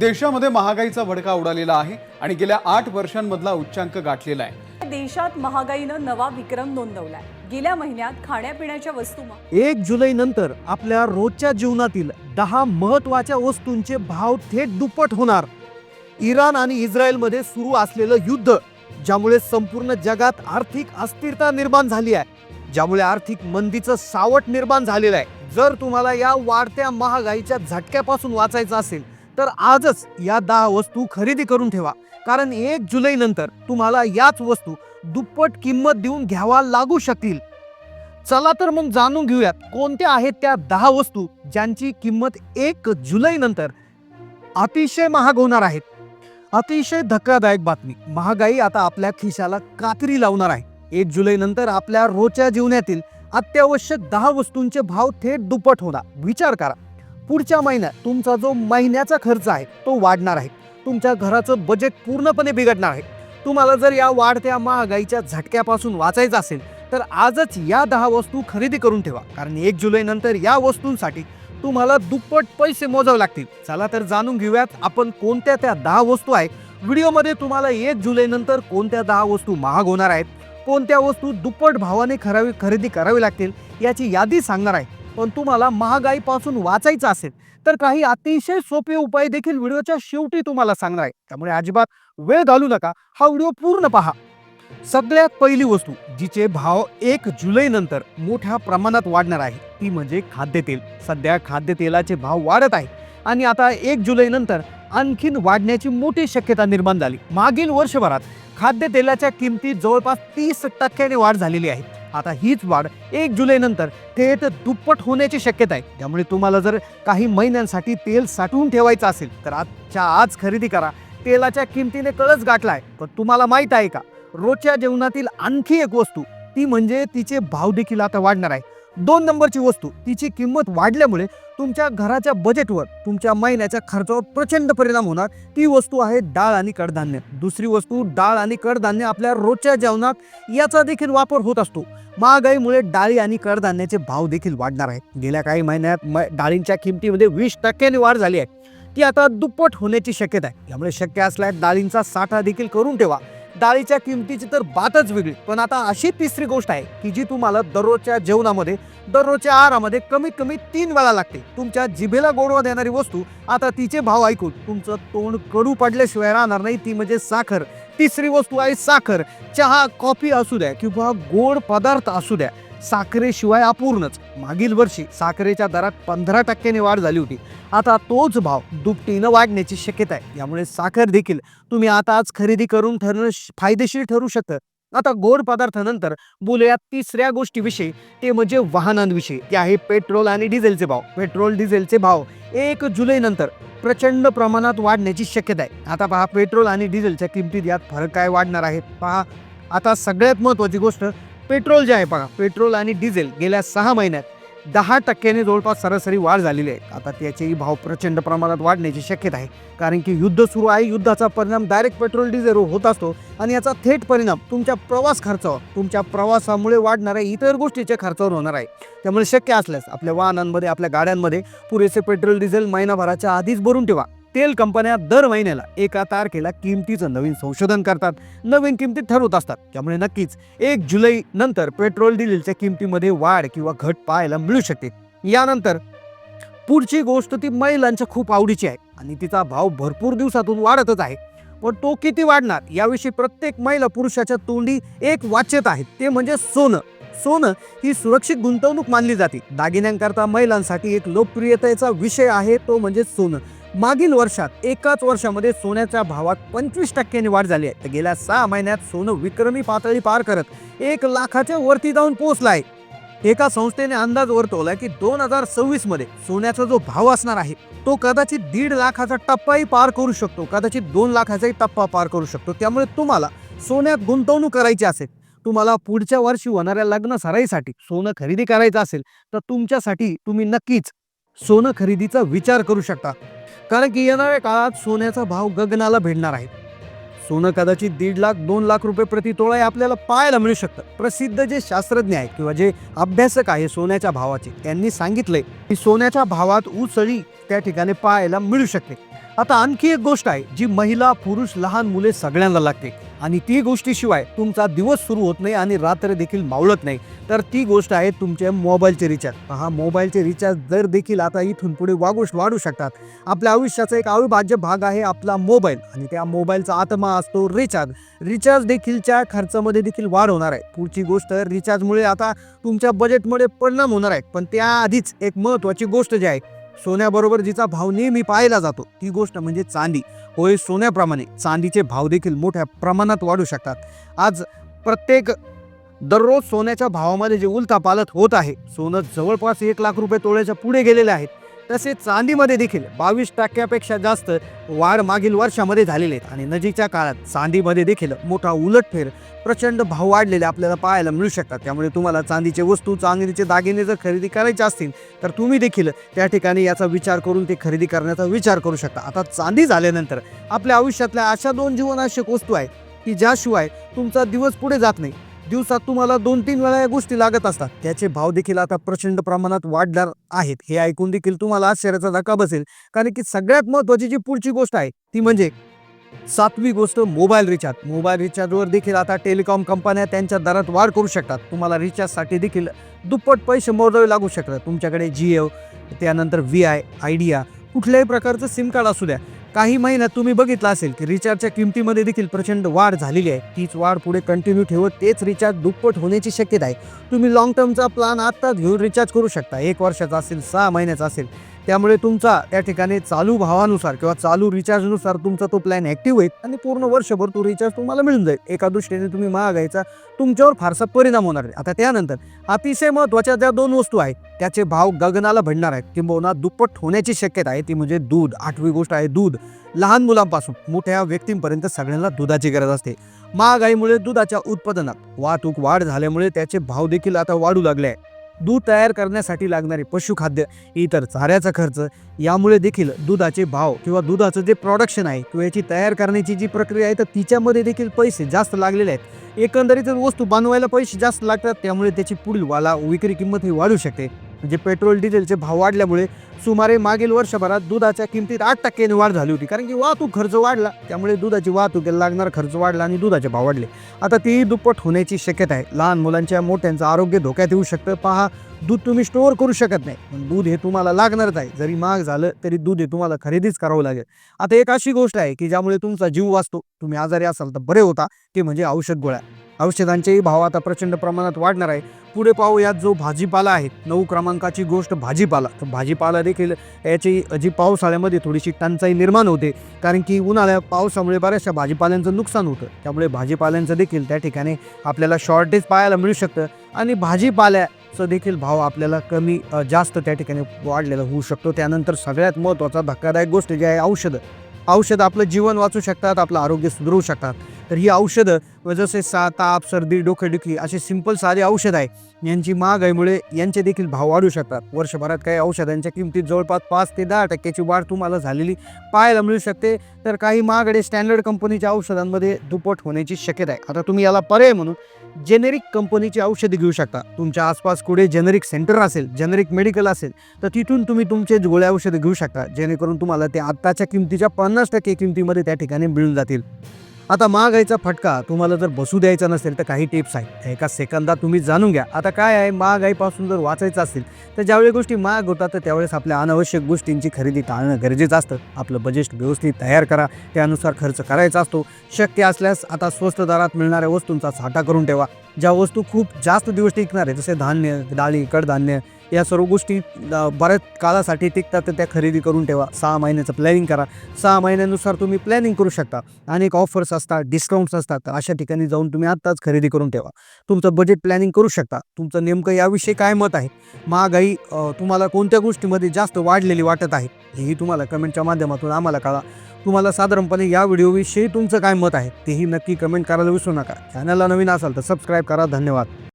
देशामध्ये महागाईचा भडका उडालेला आहे आणि गेल्या आठ वर्षांमधला उच्चांक गाठलेला आहे. देशात महागाईनं नवा विक्रम नोंदवलाय. गेल्या महिन्यात खाण्यापिण्याच्या वस्तू एक जुलै नंतर आपल्या रोजच्या जीवनातील दहा महत्त्वाच्या वस्तूंचे भाव थेट दुप्पट होणार. इराण आणि इस्रायलमध्ये सुरू असलेलं युद्ध ज्यामुळे संपूर्ण जगात आर्थिक अस्थिरता निर्माण झाली आहे. ज्यामुळे आर्थिक मंदीचं सावट निर्माण झालेलं आहे. जर तुम्हाला या वाढत्या महागाईच्या झटक्यापासून वाचायचं असेल तर आजच या दहा वस्तू खरेदी करून ठेवा. कारण एक जुलै नंतर तुम्हाला याच वस्तू दुप्पट किंमत देऊन घ्यावा लागू शकतील. चला तर मग जाणून घेऊयात कोणत्या आहेत त्या दहा वस्तू ज्यांची किंमत एक जुलै नंतर अतिशय महाग होणार आहेत. अतिशय धक्कादायक बातमी. महागाई आता आपल्या खिशाला कात्री लावणार आहे. एक जुलै नंतर आपल्या रोजच्या जीवनातील अत्यावश्यक दहा वस्तूंचे भाव थेट दुप्पट होणार. विचार करा. पुढच्या महिन्यात तुमचा जो महिन्याचा खर्च आहे तो वाढणार आहे. तुमच्या घराचं बजेट पूर्णपणे बिघडणार आहे. तुम्हाला जर या वाढत्या महागाईच्या झटक्यापासून वाचायचं असेल तर आजच या दहा वस्तू खरेदी करून ठेवा. कारण एक जुलै नंतर या वस्तूंसाठी तुम्हाला दुप्पट पैसे मोजावे लागतील. चला तर जाणून घेऊयात आपण कोणत्या त्या दहा वस्तू आहे व्हिडिओमध्ये तुम्हाला एक जुलै नंतर कोणत्या दहा वस्तू महाग होणार आहेत कोणत्या वस्तू दुप्पट भावाने खरावी खरेदी करावी लागतील याची यादी सांगणार आहे. पण तुम्हाला महागाईपासून वाचायचं असेल तर काही अतिशय सोपे उपाय देखील व्हिडिओच्या शेवटी तुम्हाला सांगणार आहे. त्यामुळे अजिबात वेळ घालू नका. हा व्हिडिओ पूर्ण पहा. सगळ्यात पहिली वस्तू जिचे भाव एक जुलै नंतर मोठ्या प्रमाणात वाढणार आहे ती म्हणजे खाद्यतेल. सध्या खाद्यतेलाचे भाव वाढत आहे आणि आता एक जुलै नंतर आणखीन वाढण्याची मोठी शक्यता निर्माण झाली. मागील वर्षभरात खाद्यतेलाच्या किमतीत जवळपास तीस टक्क्याने वाढ झालेली आहे. आता हीच वाढ एक जुलै नंतर थेट दुप्पट होण्याची शक्यता आहे. त्यामुळे तुम्हाला जर काही महिन्यांसाठी तेल साठवून ठेवायचं असेल तर आजच्या आज खरेदी करा. तेलाच्या किमतीने कळच गाठलाय पण तुम्हाला माहीत आहे का? रोजच्या जेवणातील आणखी एक वस्तू ती म्हणजे तिचे भाव देखील आता वाढणार आहे. दोन नंबरची वस्तू तिची किंमत वाढल्यामुळे तुमच्या घराच्या बजेटवर तुमच्या महिन्याच्या खर्चावर प्रचंड परिणाम होणार. ती वस्तू आहे डाळ आणि कडधान्य. दुसरी वस्तू डाळ आणि कडधान्य आपल्या रोजच्या जेवणात याचा देखील वापर होत असतो. महागाईमुळे डाळी आणि कडधान्याचे भाव देखील वाढणार आहेत. गेल्या काही महिन्यात म डाळींच्या किमतीमध्ये वीस टक्क्यांनी वाढ झाली आहे. ती आता दुप्पट होण्याची शक्यता आहे. यामुळे शक्य असल्यास डाळींचा साठा देखील करून ठेवा. डाळीच्या किमतीची तर बातच वेगळी. पण आता अशी तिसरी गोष्ट आहे की जी तुम्हाला दररोजच्या जेवणामध्ये दररोजच्या आहारामध्ये कमीत कमी तीन वेळा लागते. तुमच्या जिभेला गोडवा देणारी वस्तू आता तिचे भाव ऐकून तुमचं तोंड कडू पडल्याशिवाय राहणार नाही ती म्हणजे साखर. तिसरी वस्तू आहे साखर. चहा कॉफी असू द्या किंवा गोड पदार्थ असू द्या. साखरेशिवाय अपूर्णच. मागील वर्षी साखरेच्या दरात पंधरा टक्क्याने वाढ झाली होती. आता तोच भाव दुपटीनं वाढण्याची शक्यता आहे. यामुळे साखर देखील तुम्ही आता आज खरेदी करून ठरणं श- फायदेशीर ठरू शकतं. आता गोड पदार्थानंतर बोलूया तिसऱ्या गोष्टीविषयी. ते म्हणजे वाहनांविषयी. ते आहे पेट्रोल आणि डिझेलचे भाव. पेट्रोल डिझेलचे भाव एक जुलै नंतर प्रचंड प्रमाणात वाढण्याची शक्यता आहे. आता पहा पेट्रोल आणि डिझेलच्या किमतीत यात फरक काय वाढणार आहे? पहा आता सगळ्यात महत्त्वाची गोष्ट पेट्रोल जे आहे पहा पेट्रोल आणि डिझेल गेल्या सहा महिन्यात दहा टक्क्याने जवळपास सरासरी वाढ झालेली आहे. आता त्याचेही भाव प्रचंड प्रमाणात वाढण्याची शक्यता आहे. कारण की युद्ध सुरू आहे युद्धाचा परिणाम डायरेक्ट पेट्रोल डिझेलवर होत असतो आणि याचा थेट परिणाम तुमच्या प्रवास खर्चावर तुमच्या प्रवासामुळे वाढणाऱ्या इतर गोष्टीच्या खर्चावर होणार आहे. त्यामुळे शक्य असल्यास आपल्या वाहनांमध्ये आपल्या गाड्यांमध्ये पुरेसे पेट्रोल डिझेल महिनाभराच्या आधीच भरून ठेवा. तेल कंपन्या दर महिन्याला एका तारखेला किमतीचं नवीन संशोधन करतात. नवीन किमती ठरवत असतात. त्यामुळे नक्कीच एक जुलै नंतर पेट्रोल डिझेलच्या किमतीमध्ये वाढ किंवा घट पाहायला मिळू शकते. यानंतर पुढची गोष्ट ती महिलांच्या खूप आवडीची आहे आणि तिचा भाव भरपूर दिवसातून वाढतच आहे. पण तो किती वाढणार याविषयी प्रत्येक महिला पुरुषाच्या तोंडी एक वाच्यत आहे. ते म्हणजे सोनं. सोनं ही सुरक्षित गुंतवणूक मानली जाते. दागिन्यांकरता महिलांसाठी एक लोकप्रियतेचा विषय आहे तो म्हणजे सोनं. मागील वर्षात एकाच वर्षामध्ये सोन्याच्या भावात पंचवीस टक्क्यांनी वाढ झाली आहे. तर गेल्या सहा महिन्यात सोनं विक्रमी पातळी पार करत एक लाखाच्या वरती जाऊन पोहोचला आहे. एका संस्थेने अंदाज वर्तवला की दोन हजार सव्वीसमध्ये सोन्याचा जो भाव असणार आहे तो कदाचित दीड लाखाचा टप्पाही पार करू शकतो. कदाचित दोन लाखाचाही टप्पा पार करू शकतो. त्यामुळे तुम्हाला सोन्यात गुंतवणूक करायची असेल तुम्हाला पुढच्या वर्षी होणाऱ्या लग्न सराईसाठी सोनं खरेदी करायचं असेल तर तुमच्यासाठी तुम्ही नक्कीच सोनं खरेदीचा विचार करू शकता. कारण की येणाऱ्या काळात सोन्याचा भाव गगनाला भिडणार आहे. सोनं कदाचित दीड लाख दोन लाख रुपये प्रति तोळा हे आपल्याला पाहायला मिळू शकतं. प्रसिद्ध जे शास्त्रज्ञ आहेत किंवा जे अभ्यासक आहे सोन्याच्या भावाचे त्यांनी सांगितले की सोन्याच्या भावात उसळी त्या ठिकाणी पाहायला मिळू शकते. आता आणखी एक गोष्ट आहे जी महिला पुरुष लहान मुले सगळ्यांना लागते. आणि ती गोष्टीशिवाय तुमचा दिवस सुरू होत नाही आणि रात्र देखील मावळत नाही. तर ती गोष्ट आहे तुमच्या मोबाईलचे रिचार्ज हा मोबाईलचे रिचार्ज दर देखील आता इथून पुढे वागू वाढू शकतात. आपल्या आयुष्याचा एक अविभाज्य भाग आहे आपला मोबाईल. आणि त्या मोबाईलचा आत्मा असतो रिचार्ज रिचार्ज देखीलच्या खर्चामध्ये देखील वाढ होणार आहे. पुढची गोष्ट रिचार्जमुळे आता तुमच्या बजेटमुळे परिणाम होणार आहे. पण त्याआधीच एक महत्त्वाची गोष्ट जी आहे सोन्याबरोबर जिचा भाव नेहमी पाहायला जातो ती गोष्ट म्हणजे चांदी. होय सोन्याप्रमाणे चांदीचे भाव देखील मोठ्या प्रमाणात वाढू शकतात. आज प्रत्येक दररोज सोन्याच्या भावामध्ये जे उलथापालथ होत आहे सोनं जवळपास एक लाख रुपये तोळ्याच्या पुढे गेलेले आहेत. तसे चांदीमध्ये देखील बावीस टक्क्यापेक्षा जास्त वाढ मागील वर्षामध्ये झालेले आहेत आणि नजीकच्या काळात चांदीमध्ये देखील मोठा उलटफेर प्रचंड भाव वाढलेले आपल्याला पाहायला मिळू शकतात. त्यामुळे तुम्हाला चांदीचे वस्तू चांदीचे दागिने जर खरेदी करायचे असतील तर तुम्ही देखील त्या ठिकाणी याचा विचार करून ते खरेदी करण्याचा विचार करू शकता. आता चांदी झाल्यानंतर आपल्या आयुष्यातल्या अशा दोन जीवनावश्यक वस्तू आहेत की ज्याशिवाय तुमचा दिवस पुढे जात नाही. दिवसात तुम्हाला दोन तीन वेळा या गोष्टी लागत असतात. त्याचे भाव देखील आता प्रचंड प्रमाणात वाढणार आहेत. हे ऐकून देखील तुम्हाला आश्चर्याचा धक्का बसेल. कारण की सगळ्यात महत्त्वाची जी पुढची गोष्ट आहे ती म्हणजे सातवी गोष्ट मोबाईल रिचार्ज. मोबाईल रिचार्जवर देखील आता टेलिकॉम कंपन्या त्यांच्या दरात वाढ करू शकतात. तुम्हाला रिचार्जसाठी देखील दुप्पट पैसे मोजावे लागू शकतात. तुमच्याकडे जिओ त्यानंतर व्ही आय आयडिया कुठल्याही प्रकारचं सिम कार्ड असू द्या. काही महिन्यात तुम्ही बघितलं असेल की रिचार्जच्या किमतीमध्ये देखील प्रचंड वाढ झालेली आहे. तीच वाढ पुढे कंटिन्यू ठेवत तेच रिचार्ज दुप्पट होण्याची शक्यता आहे. तुम्ही लॉंग टर्मचा प्लॅन आत्ताच घेऊन रिचार्ज करू शकता. एक वर्षाचा असेल सहा महिन्याचा असेल. त्यामुळे तुमचा त्या ठिकाणी चालू भावानुसार किंवा चालू रिचार्जनुसार तुमचा तो प्लॅन ॲक्टिव्ह होईल आणि पूर्ण वर्षभर तो रिचार्ज तुम्हाला मिळून जाईल. एका दृष्टीने तुम्ही महागाईचा तुमच्यावर फारसा परिणाम होणार नाही. आता त्यानंतर अतिशय महत्त्वाच्या ज्या दोन वस्तू आहेत त्याचे भाव गगनाला भडणार आहेत. किंबहुना दुप्पट होण्याची शक्यता आहे. ती म्हणजे दूध. आठवी गोष्ट आहे दूध. लहान मुलांपासून मोठ्या व्यक्तींपर्यंत सगळ्यांना दुधाची गरज असते. महागाईमुळे दुधाच्या उत्पादनात वाहतूक वाढ झाल्यामुळे त्याचे भाव देखील आता वाढू लागले आहे दूध तयार करण्यासाठी लागणारे पशुखाद्य इतर चाऱ्याचा खर्च यामुळे देखील दुधाचे भाव किंवा दुधाचं जे प्रोडक्शन आहे किंवा याची तयार करण्याची जी प्रक्रिया आहे तर तिच्यामध्ये देखील पैसे जास्त लागलेले आहेत. एकंदरीत वस्तू बनवायला पैसे जास्त लागतात त्यामुळे त्याची पुढील वाला विक्री किंमत ही वाढू शकते. म्हणजे पेट्रोल डिझेलचे भाव वाढल्यामुळे सुमारे मागील वर्षभरात दुधाच्या किमतीत आठ टक्क्याने वाढ झाली होती. कारण की वाहतूक खर्च वाढला त्यामुळे दुधाची वाहतुकीला लागणारा खर्च वाढला आणि दुधाचे भाव वाढले. आता तीही दुप्पट होण्याची शक्यता आहे. लहान मुलांच्या मोठ्यांचं आरोग्य धोक्यात येऊ शकतं. पहा दूध तुम्ही स्टोअर करू शकत नाही. पण दूध हे तुम्हाला लागणारच आहे. जरी महाग झालं तरी दूध हे तुम्हाला खरेदीच करावं लागेल. आता एक अशी गोष्ट आहे की ज्यामुळे तुमचा जीव वाचतो. तुम्ही आजारी असाल तर बरे होता ते म्हणजे औषध गोळ्या. औषधांचेही भाव आता प्रचंड प्रमाणात वाढणार आहे. पुढे पाहू यात जो भाजीपाला आहे नऊ क्रमांकाची गोष्ट भाजीपाला. तर भाजीपाला देखील याची जी पावसाळ्यामध्ये थोडीशी टंचाई निर्माण होते. कारण की उन्हाळ्या पावसामुळे बऱ्याचशा भाजीपाल्यांचं नुकसान होतं. त्यामुळे भाजीपाल्यांचं देखील त्या ठिकाणी आपल्याला शॉर्टेज पाहायला मिळू शकतं. आणि भाजीपाल्या चं देखील भाव आपल्याला कमी जास्त त्या ठिकाणी वाढलेला होऊ शकतो. त्यानंतर सगळ्यात महत्त्वाचा धक्कादायक गोष्ट जी आहे औषधं. औषधं आपलं जीवन वाचू शकतात आपलं आरोग्य सुधारू शकतात. तर ही औषधं व जसे सा ताप सर्दी डोकेदुखी असे सिंपल साधे औषध आहे. यांची महागाईमुळे यांचे देखील भाव वाढू शकतात. वर्षभरात काही औषधांच्या किमतीत जवळपास पाच ते दहा टक्क्याची वाढ तुम्हाला झालेली पाहायला मिळू शकते. तर काही महागडे स्टँडर्ड कंपनीच्या औषधांमध्ये दुप्पट होण्याची शक्यता आहे. आता तुम्ही याला पर्याय म्हणून जेनेरिक कंपनीची औषधे घेऊ शकता. तुमच्या आसपास कुठे जेनेरिक सेंटर असेल जेनेरिक मेडिकल असेल तर तिथून तुम्ही तुमचे गोळ्या औषधे घेऊ शकता. जेणेकरून तुम्हाला ते आत्ताच्या किमतीच्या पन्नास टक्के किमतीमध्ये त्या ठिकाणी मिळून जातील. आता महागाईचा फटका तुम्हाला जर बसू द्यायचा नसेल तर काही टिप्स आहेत. एका सेकंदात तुम्ही जाणून घ्या. आता काय आहे? महागाईपासून जर वाचायचं असेल तर ज्यावेळी गोष्टी महाग होतात तर त्यावेळेस आपल्या अनावश्यक गोष्टींची खरेदी टाळणं गरजेचं असतं. आपलं बजेट व्यवस्थित तयार करा. त्यानुसार खर्च करायचा असतो. शक्य असल्यास आता स्वस्त दरात मिळणाऱ्या वस्तूंचा साठा करून ठेवा. ज्या वस्तू खूप जास्त दिवस टिकणार आहे जसे धान्य डाळी कडधान्य या सर्व गोष्टी बऱ्याच काळासाठी टिकतात तर त्या खरेदी करून ठेवा. सहा महिन्याचं प्लॅनिंग करा. सहा महिन्यानुसार तुम्ही प्लॅनिंग करू शकता. अनेक ऑफर्स असतात डिस्काउंट्स असतात. तर अशा ठिकाणी जाऊन तुम्ही आत्ताच खरेदी करून ठेवा. तुमचं बजेट प्लॅनिंग करू शकता. तुमचं नेमकं याविषयी काय मत आहे? महागाई तुम्हाला कोणत्या गोष्टीमध्ये जास्त वाढलेली वाटत आहे? हेही तुम्हाला कमेंटच्या माध्यमातून आम्हाला कळा तुम्हाला साधारणपणे या व्हिडिओविषयी तुमचं काय मत आहे? तेही नक्की कमेंट करायला विसरू नका. चॅनलला नवीन असाल तर सबस्क्राईब करा. धन्यवाद.